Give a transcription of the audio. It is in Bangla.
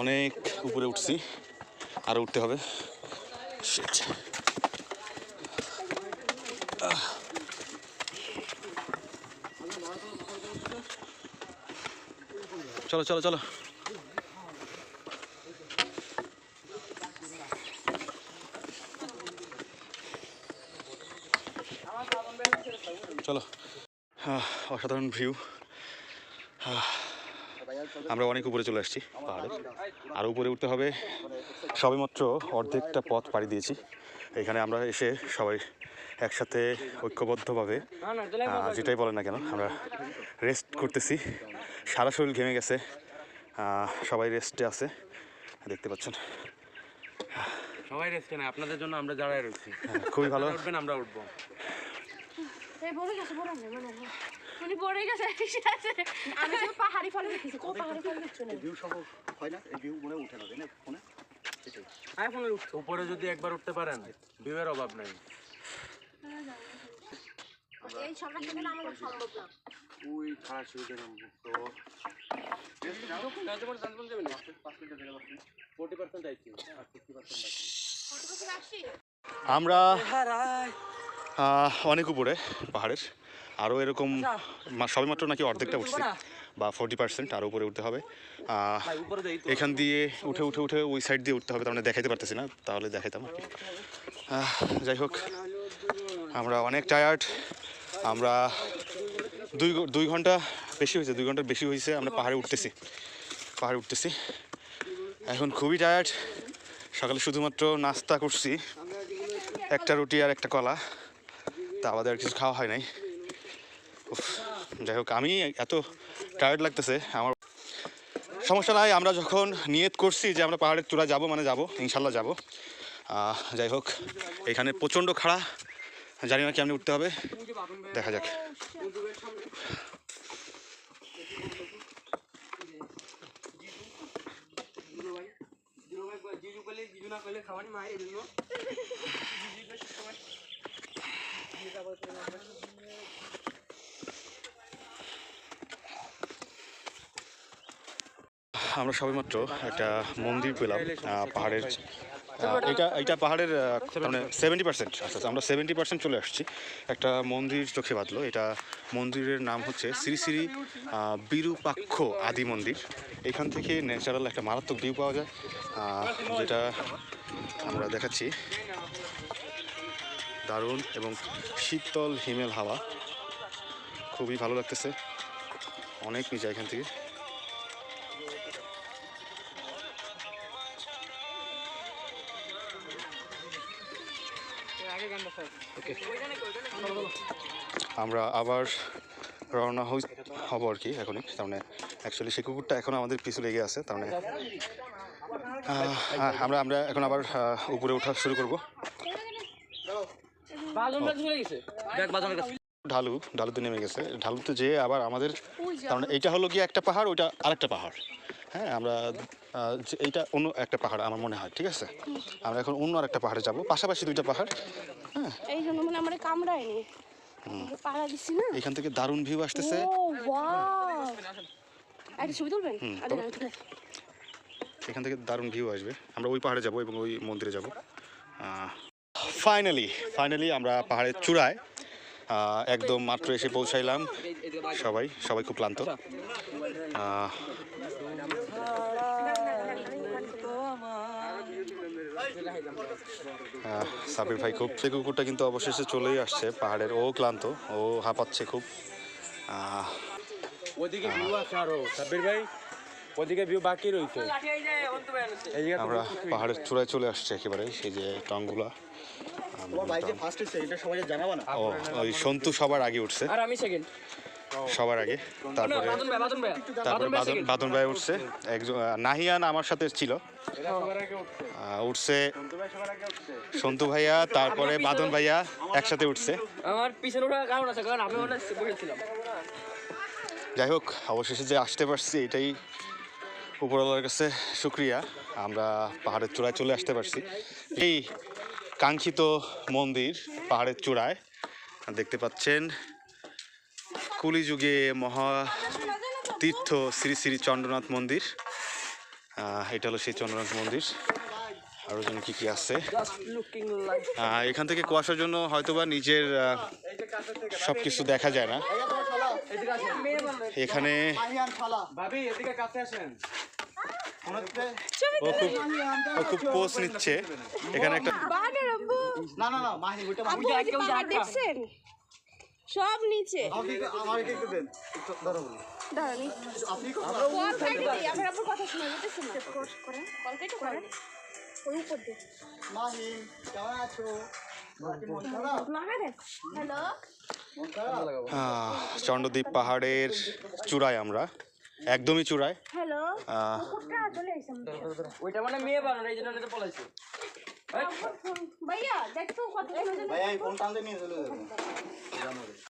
অনেক উপরে উঠছি আরও উঠতে হবে। চলো চলো চলো। চলো। অসাধারণ ভিউ আমরা অনেক উপরে চলে আসছি পাহাড়ে। আর উপরে উঠতে হবে। সবেমাত্র অর্ধেকটা পথ পাড়ি দিয়েছি। এখানে আমরা এসে সবাই একসাথে ঐক্যবদ্ধভাবে যেটাই বলেন না কেন আমরা রেস্ট করতেছি। সারা শরীর ঘেমে গেছে সবাই রেস্টে আছে দেখতে পাচ্ছেন। সবাই রেস্টে না আপনাদের জন্য আমরা যারাই রয়েছি। খুবই ভালো। উঠবেন আমরা উঠবো। উনি পড়ে গেছে আমি তো পাহাড়ি ফল দেখেছি কো পাহাড়ি ফল দেখছ। না ভিউ সহ হয় না? ভিউ মনে উঠে না না? ফোনে? উপরে যদি একবার উঠতে পারেন ভিউয়ের অভাব নাই। এই সবটা থেকে আমার সম্ভব না। ওই খারাপ শুরুতে নামবো তো। আমরা অনেক উপরে পাহাড়ের। আরও এরকম মা- সবেমাত্র নাকি অর্ধেকটা উঠছে। বা ফোর্টি পার্সেন্ট আরও উপরে উঠতে হবে। এখান দিয়ে উঠে উঠে উঠে ওই সাইড দিয়ে উঠতে হবে। তার মানে দেখাইতে পারতেছি না তাহলে দেখাইতাম আর কি। যাই হোক আমরা অনেক টায়ার্ড আমরা দুই দুই ঘণ্টা বেশি হয়েছে দুই ঘণ্টার বেশি হয়েছে। আমরা পাহাড়ে উঠতেছি পাহাড়ে উঠতেছি। এখন খুবই টায়ার্ড সকালে শুধুমাত্র নাস্তা করছি একটা রুটি আর একটা কলা। তা আমাদের আর কিছু খাওয়া হয় নাই। যাই হোক, আমি এত টায়ার্ড লাগতেছে। আমার সমস্যা নাই, আমরা যখন নিয়ত করছি যে আমরা পাহাড়ের চূড়া যাব মানে যাব, ইনশাল্লাহ যাব। যাই হোক, এখানে প্রচণ্ড খাড়া, জানি না কেমনি উঠতে হবে। দেখা যাক। আমরা সবেমাত্র একটা মন্দির পেলাম পাহাড়ের এটা এটা পাহাড়ের মানে সেভেন্টি পার্সেন্ট আচ্ছা, আমরা সেভেন্টি পার্সেন্ট চলে আসছি। একটা মন্দির চোখে বাঁধলো এটা মন্দিরের নাম হচ্ছে শ্রী শ্রী বিরুপাক্ষ আদি মন্দির। এখান থেকে ন্যাচারাল একটা মারাত্মক ভিউ পাওয়া যায় যেটা আমরা দেখাচ্ছি। দারুণ এবং শীতল হিমেল হাওয়া। খুবই ভালো লাগতেছে। অনেক নিচে এখান থেকে। আমরা আবার রওনা হই হব আর কি এখনই। তার মানে অ্যাকচুয়ালি সেই কুকুরটা এখন আমাদের পিছু লেগে আছে। তার মানে আমরা আমরা এখন আবার উপরে ওঠা শুরু করব। ঢালু ঢালুতে নেমে গেছে। ঢালুতে যেয়ে আবার আমাদের মানে এইটা হলো গিয়ে একটা পাহাড় ওইটা আরেকটা পাহাড়। হ্যাঁ আমরা যে- এইটা অন্য একটা পাহাড় আমার মনে হয় ঠিক আছে? আমরা এখন অন্য আরেকটা পাহাড়ে যাব পাশাপাশি দুইটা পাহাড় হ্যাঁ। এই জন্য মানে আমার এখান থেকে দারুণ ভিউ আসতেছে। এখান থেকে দারুণ ভিউ আসবে। আমরা ওই পাহাড়ে যাব এবং ওই মন্দিরে যাব। ফাইনালি ফাইনালি আমরা পাহাড়ের চূড়ায় একদম মাত্র এসে পৌঁছাইলাম। সবাই সবাই খুব ক্লান্ত। সাবির ভাই খুব সে কুকুরটা কিন্তু অবশেষে চলেই আসছে পাহাড়ের। ও ক্লান্ত, ও হাঁপাচ্ছে খুব। ওদিকে সাব্বির ভাই ওদিকে ভিউ বাকি রয়েছে আমরা পাহাড়ের চূড়ায় চলে আসছে একেবারে সেই যে টংগুলা ওই সন্তু সবার আগে উঠছে। আর আমি সেকেন্ড সবার আগে। তারপরে বাদন ভাই বাদন ভাই। তারপরে বাদন বাদন ভাই উঠছে। একজন নাহিয়ান আমার সাথে ছিল। উঠছে। সন্তু ভাইয়া তারপরে বাদন ভাইয়া একসাথে উঠছে। আমার পিছনে ওঠার কারণ আছে কারণ আমি ওটা বসেছিলাম। যাই হোক অবশেষে যে আসতে পারছি এটাই উপরওয়ালার কাছে শুক্রিয়া। আমরা পাহাড়ের চূড়ায় চলে আসতে পারছি। এই কাঙ্ক্ষিত মন্দির পাহাড়ের চূড়ায় দেখতে পাচ্ছেন কলিযুগে মহা তীর্থ শ্রী শ্রী চন্দ্রনাথ মন্দির। এটা হলো সেই চন্দ্রনাথ মন্দির। আরও যেন কী কী আছে। এখান থেকে কুয়াশার জন্য হয়তোবা নিজের সব কিছু দেখা যায় না। এখানে মাহিয়ান শালা ভাবি এদিকে কাছে আসেন। ফোন হচ্ছে ও খুব ও খুব পোস্ট নিচ্ছে। এখানে একটা না না না মাহি ওইটা মাহি আব্বু ওই যে পাহাড় দেখছেন? সব নিচে। আমার একটু দেন। ধরো বলি আপনি কল কাটি দিই আমার আব্বুর কথা শোনা যেতেছে না? কল কেটে করেন। ওই উপর দিয়ে। মাহি কেমন আছো? হ্যালো চন্দ্রদ্বীপ পাহাড়ের চূড়ায় আমরা। একদমই চূড়ায়।